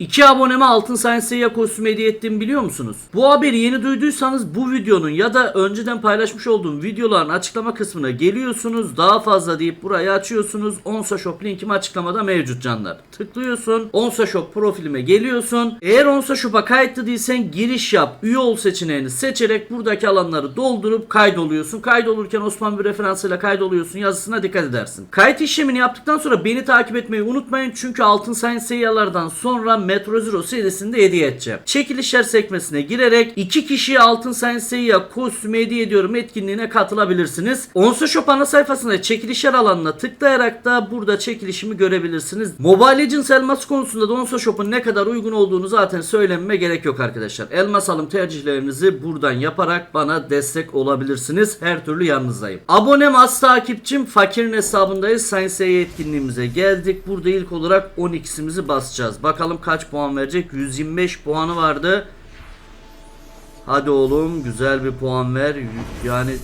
İki aboneme Altın Science Seiya kostümü hediye ettiğimi biliyor musunuz? Bu haberi yeni duyduysanız bu videonun ya da önceden paylaşmış olduğum videoların açıklama kısmına geliyorsunuz. Daha fazla deyip burayı açıyorsunuz. Onsa Shop linkim açıklamada mevcut canlar. Tıklıyorsun. Onsa Shop profilime geliyorsun. Eğer Onsa Shop'a kayıtlı değilsen giriş yap. Üye ol seçeneğini seçerek buradaki alanları doldurup kaydoluyorsun. Kaydolurken Osman bir referansıyla kaydoluyorsun yazısına dikkat edersin. Kayıt işlemini yaptıktan sonra beni takip etmeyi unutmayın. Çünkü Altın Science Seiya'lardan sonra Metro Zero serisinde hediye edeceğim. Çekilişler sekmesine girerek iki kişiye Altın Science Seiya kostümü hediye ediyorum etkinliğine katılabilirsiniz. Onsa Shop ana sayfasında çekilişler alanına tıklayarak da burada çekilişimi görebilirsiniz. Mobile Legends elmas konusunda da Onsa Shop'un ne kadar uygun olduğunu zaten söylememe gerek yok arkadaşlar. Elmas alım tercihlerinizi buradan yaparak bana destek olabilirsiniz. Her türlü yanınızdayım. Abonem az takipçim fakirin hesabındayız. Science etkinliğimize geldik. Burada ilk olarak 12'simizi basacağız. Bakalım kaç puan verecek? 125 puanı vardı. Hadi oğlum güzel bir puan ver. Yani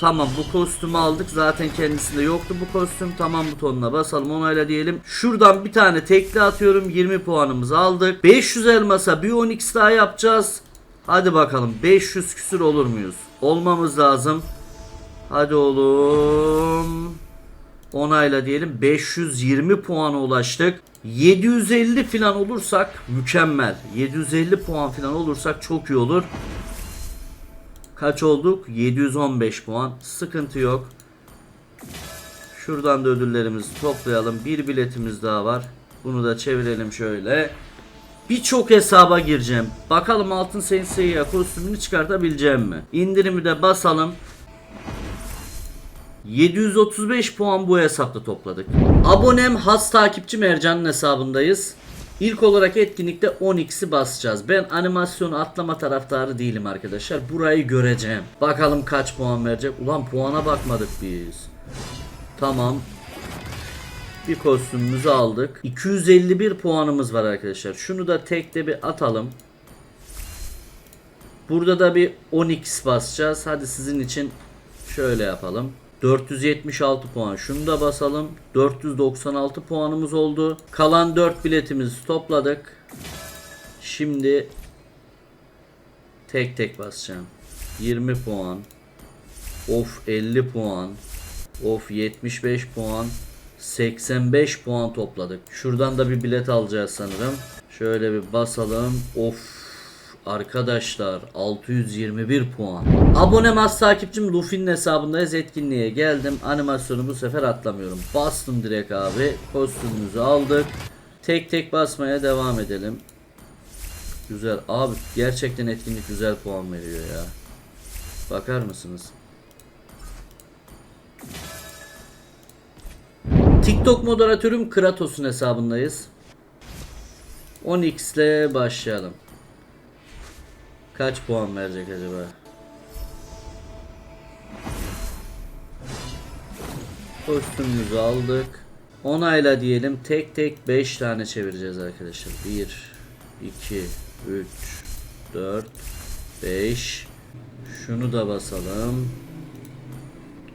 tamam bu kostümü aldık. Zaten kendisinde yoktu bu kostüm. Tamam butonuna basalım onayla diyelim. Şuradan bir tane tekli atıyorum. 20 puanımızı aldık. 500 elmasa bir 12 daha yapacağız. Hadi bakalım 500 küsür olur muyuz? Olmamız lazım. Hadi oğlum. Onayla diyelim 520 puana ulaştık. 750 falan olursak mükemmel. 750 puan falan olursak çok iyi olur. Kaç olduk? 715 puan. Sıkıntı yok. Şuradan da ödüllerimizi toplayalım. Bir biletimiz daha var. Bunu da çevirelim şöyle. Birçok hesaba gireceğim. Bakalım altın senseiya kostümünü çıkartabileceğim mi? İndirimi de basalım. 735 puan bu hesapta topladık. Abonem has takipçi Ercan'ın hesabındayız. İlk olarak etkinlikte 10x'i basacağız. Ben animasyonu atlama taraftarı değilim arkadaşlar. Burayı göreceğim. Bakalım kaç puan verecek. Ulan puana bakmadık biz. Tamam. Bir kostümümüzü aldık. 251 puanımız var arkadaşlar. Şunu da tekte bir atalım. Burada da bir 10x basacağız. Hadi sizin için şöyle yapalım. 476 puan. Şunu da basalım. 496 puanımız oldu. Kalan 4 biletimizi topladık. Şimdi tek tek basacağım. 20 puan. Of 50 puan. Of 75 puan. 85 puan topladık. Şuradan da bir bilet alacağız sanırım. Şöyle bir basalım. Of Arkadaşlar 621 puan. Abonem az takipçim Luffy'nin hesabındayız. Etkinliğe geldim. Animasyonu bu sefer atlamıyorum. Bastım direkt abi. Kostümümüzü aldık. Tek tek basmaya devam edelim. Güzel. Abi gerçekten etkinlik güzel puan veriyor ya. Bakar mısınız? TikTok moderatörüm Kratos'un hesabındayız. 10x ile başlayalım. Kaç puan verecek acaba? Kostümümüzü aldık. Onayla diyelim. Tek tek 5 tane çevireceğiz arkadaşlar. 1 2 3 4 5 Şunu da basalım.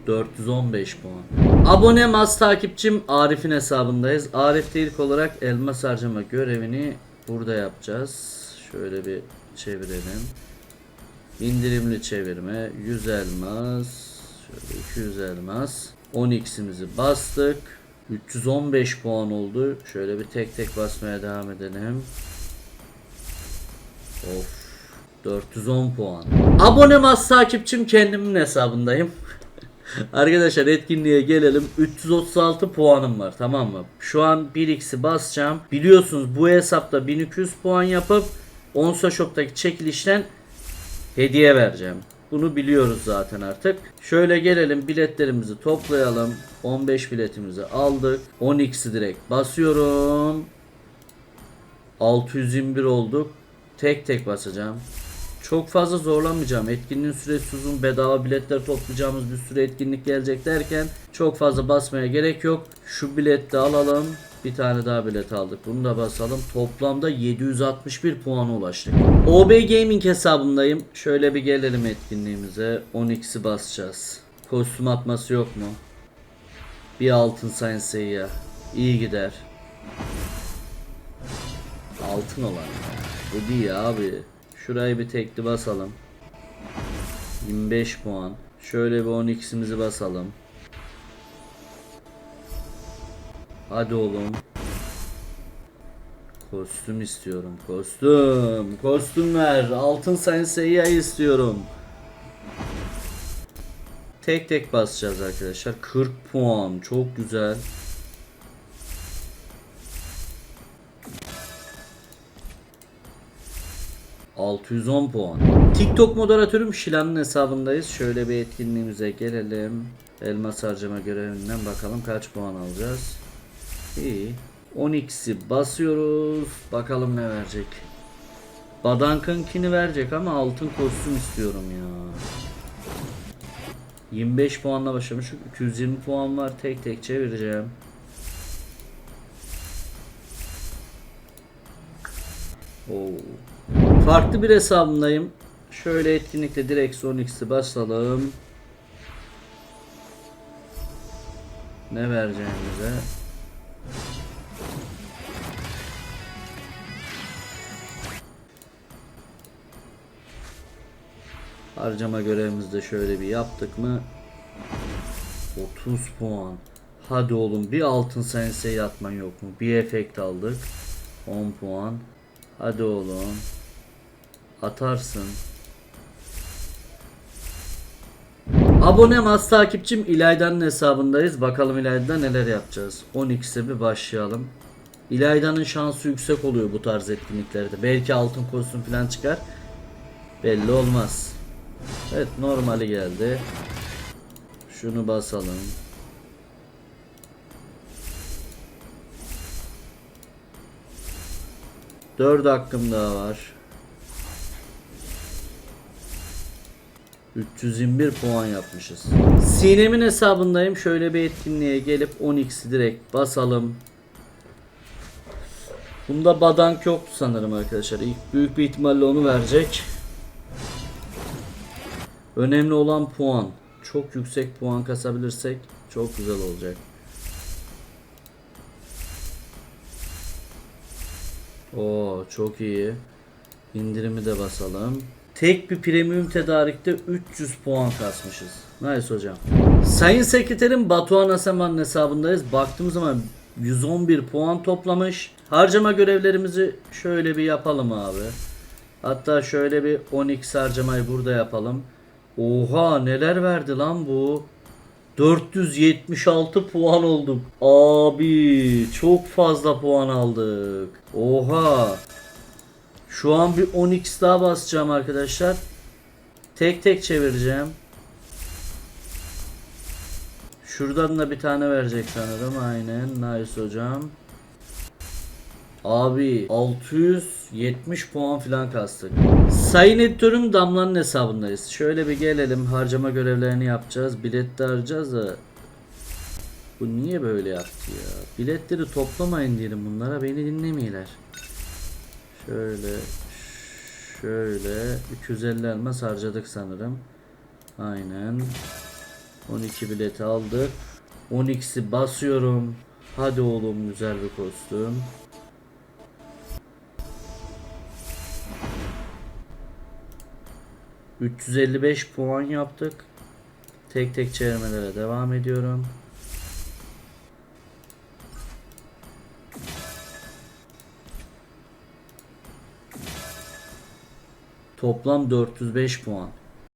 415 puan. Abonem az takipçim Arif'in hesabındayız. Arif'te ilk olarak elmas harcama görevini burada yapacağız. Şöyle bir çevirelim. İndirimli çevirme 100 elmas şöyle 200 elmas 10x'imizi bastık 315 puan oldu şöyle bir tek tek basmaya devam edelim of 410 puan abonem az takipçim kendimin hesabındayım Arkadaşlar etkinliğe gelelim. 336 puanım var tamam mı? Şu an 1x'i basacağım. Biliyorsunuz bu hesapta 1200 puan yapıp Onsa Shop'taki çekilişten hediye vereceğim. Bunu biliyoruz zaten artık. Şöyle gelelim biletlerimizi toplayalım. 15 biletimizi aldık. 10x'i direkt basıyorum. 621 olduk. Tek tek basacağım. Çok fazla zorlamayacağım. Etkinliğin süresi uzun. Bedava biletler toplayacağımız bir sürü etkinlik gelecek derken çok fazla basmaya gerek yok. Şu bileti de alalım. Bir tane daha bilet aldık. Bunu da basalım. Toplamda 761 puana ulaştık. OB Gaming hesabındayım. Şöyle bir gelelim etkinliğimize. 10x'i basacağız. Kostüm atması yok mu? Bir altın Science ya. İyi gider. altın olan. Bu değil abi. Şurayı bir tekli basalım. 25 puan. Şöyle bir 12'simizi basalım. Hadi oğlum. Kostüm istiyorum. Kostüm. Kostüm ver. Altın Sensei'yi istiyorum. Tek tek basacağız arkadaşlar. 40 puan. Çok güzel. ...610 puan. TikTok moderatörüm Şilan'ın hesabındayız. Şöyle bir etkinliğimize gelelim. Elmas harcama görevinden bakalım kaç puan alacağız. İyi. 12'si basıyoruz. Bakalım ne verecek. Badank'ınkini verecek ama altın kostüm istiyorum ya. 25 puanla başlamışım. 220 puan var. Tek tek çevireceğim. Oo. Farklı bir hesabındayım. Şöyle etkinlikle direkt son X'i basalım. Ne vereceğimize. Harcama görevimizi de şöyle bir yaptık mı 30 puan. Hadi oğlum bir altın sense yatman yok mu? Bir efekt aldık. 10 puan. Hadi oğlum. Atarsın. Abonem az takipçim İlayda'nın hesabındayız. Bakalım İlayda'da neler yapacağız. 12'se bir başlayalım. İlayda'nın şansı yüksek oluyor bu tarz etkinliklerde. Belki altın kostüm falan çıkar. Belli olmaz. Evet normali geldi. Şunu basalım. Dört hakkım daha var. 321 puan yapmışız. Sinem'in hesabındayım. Şöyle bir etkinliğe gelip 10x'i direkt basalım. Bunda badank yoktu sanırım arkadaşlar. İlk büyük bir ihtimalle onu verecek. Önemli olan puan. Çok yüksek puan kasabilirsek çok güzel olacak. Oo çok iyi. İndirimi de basalım. Tek bir premium tedarikte 300 puan kasmışız. Nice hocam. Sayın Sekreterim Batuhan Aseman'ın hesabındayız. Baktığım zaman 111 puan toplamış. Harcama görevlerimizi şöyle bir yapalım abi. Hatta şöyle bir 10x harcamayı burada yapalım. Oha neler verdi lan bu? 476 puan olduk. Abi çok fazla puan aldık. Oha. Şu an bir 10x daha basacağım arkadaşlar. Tek tek çevireceğim. Şuradan da bir tane verecek sanırım. Aynen. Nice hocam. Abi 670 puan falan kastık. Sayın editörüm Damla'nın hesabındayız. Şöyle bir gelelim. Harcama görevlerini yapacağız. Bilet de harcayacağız da. Bu niye böyle yaptı ya? Biletleri toplamayın diyelim bunlara. Beni dinlemiyorlar. Şöyle. Şöyle. 250 elmas harcadık sanırım. Aynen. 12 bileti aldık. 12'si basıyorum. Hadi oğlum güzel bir kostüm. ...355 puan yaptık. Tek tek çevirmelere devam ediyorum. Toplam 405 puan.